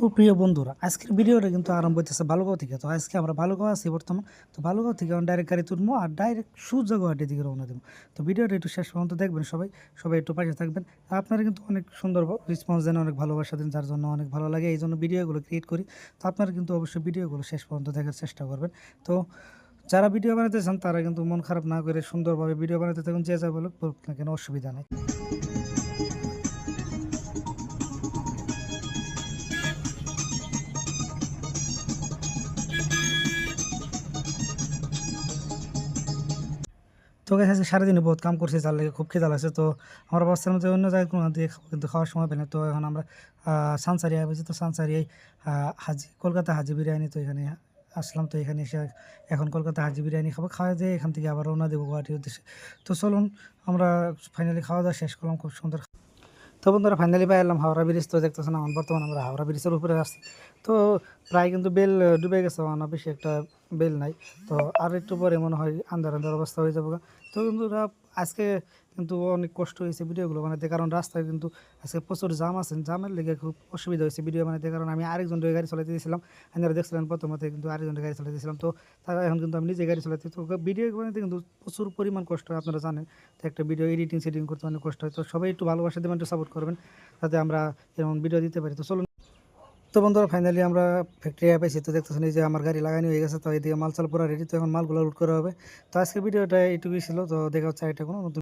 তো প্রিয় বন্ধুরা, আজকের ভিডিওটা কিন্তু আরম্ভ হইতেছে বালুগাঁও থেকে। তো আজকে আমরা বালুগাঁও আছি বর্তমান। তো বালুগাঁও থেকে আমরা ডাইরেক্ট গাড়ি তুলবো আর ডাইরেক্ট সূর্য গুয়াহাটির দিকে রওনা দেবো। তো ভিডিওটা একটু শেষ পর্যন্ত দেখবেন সবাই। সবাই একটু পাশে থাকবেন। আপনারা কিন্তু অনেক সুন্দর রেসপন্স দেন, অনেক ভালোবাসা দেন, যার জন্য অনেক ভালো লাগে। এই জন্য ভিডিওগুলো ক্রিয়েট করি। তো আপনারা কিন্তু অবশ্যই ভিডিওগুলো শেষ পর্যন্ত দেখার চেষ্টা করবেন। তো যারা ভিডিও বানাতে চান, তারা কিন্তু মন খারাপ না করে সুন্দরভাবে ভিডিও বানাতে থাকুন। যে যা বলুক না কেন, অসুবিধা নেই। তো গেছে আজকে সারাদিনে বহুত কাম করছে, যার লাগে খুব খিদা লাগছে। তো আমরা বাচ্চার মধ্যে অন্য জায়গায় কোনো দিয়ে কিন্তু খাওয়ার সময় পেলে তো এখন আমরা সানসারি আছি তো সানসারি হাজি, কলকাতা হাজি বিরিয়ানি তো এখানে আসলাম। তো এখানে এসে এখন কলকাতা হাজি বিরিয়ানি খাব। খাওয়া দিয়ে এখান থেকে আবার রওনা দেবো গুয়াহাটির উদ্দেশ্যে। তো চলুন, আমরা ফাইনালি খাওয়া দাওয়া শেষ করলাম। খুব সুন্দর তো বন্ধুরা ফাইনালি পাই এলাম হাওড়া ব্রিজ তো দেখতেছেন আমার বর্তমানে আমরা হাওড়া ব্রিজের উপরে আসছি। তো প্রায় কিন্তু বেল ডুবে গেছে না বেশি একটা বেল নাই। তো আর একটু পরে মনে হয় আন্ধার আন্ধার অবস্থা হয়ে যাবে তো বন্ধুরা আজকে কিন্তু অনেক কষ্ট হয়েছে ভিডিওগুলো বানাতে কারণ রাস্তায় কিন্তু আজকে প্রচুর জাম আছে। জামের লেগে খুব অসুবিধা হয়েছে ভিডিও বানাতে কারণ আমি আরেকজন গাড়ি চালাতে দিয়েছিলাম। আপনারা দেখছিলেন প্রথমত কিন্তু আরেকজন গাড়ি চালাতে দিয়েছিলাম। তো তারা এখন কিন্তু আমি নিজে গাড়ি চালাতে তো ভিডিও বানাতে কিন্তু প্রচুর পরিমাণ কষ্ট হয়, আপনারা জানেন। তো একটা ভিডিও এডিটিং সেডিং করতে অনেক কষ্ট হয়। তো সবাই একটু ভালোবাসা দেবেন, একটু সাপোর্ট করবেন, যাতে আমরা এরকম ভিডিও দিতে পারি। তো চলুন তো বন্ধুরা ফাইনালি আমরা ফ্যাক্টরি পেয়েছি তো দেখতেছেন এই যে আমার গাড়ি লাগানি হয়ে গেছে, তো এদিকে মাল চাল পুরো রেডি তো এখন মালগুলো লুট করা হবে। তো আজকের ভিডিওটা এইটুকুই ছিল, তো দেখা হচ্ছে এটা কোনো নতুন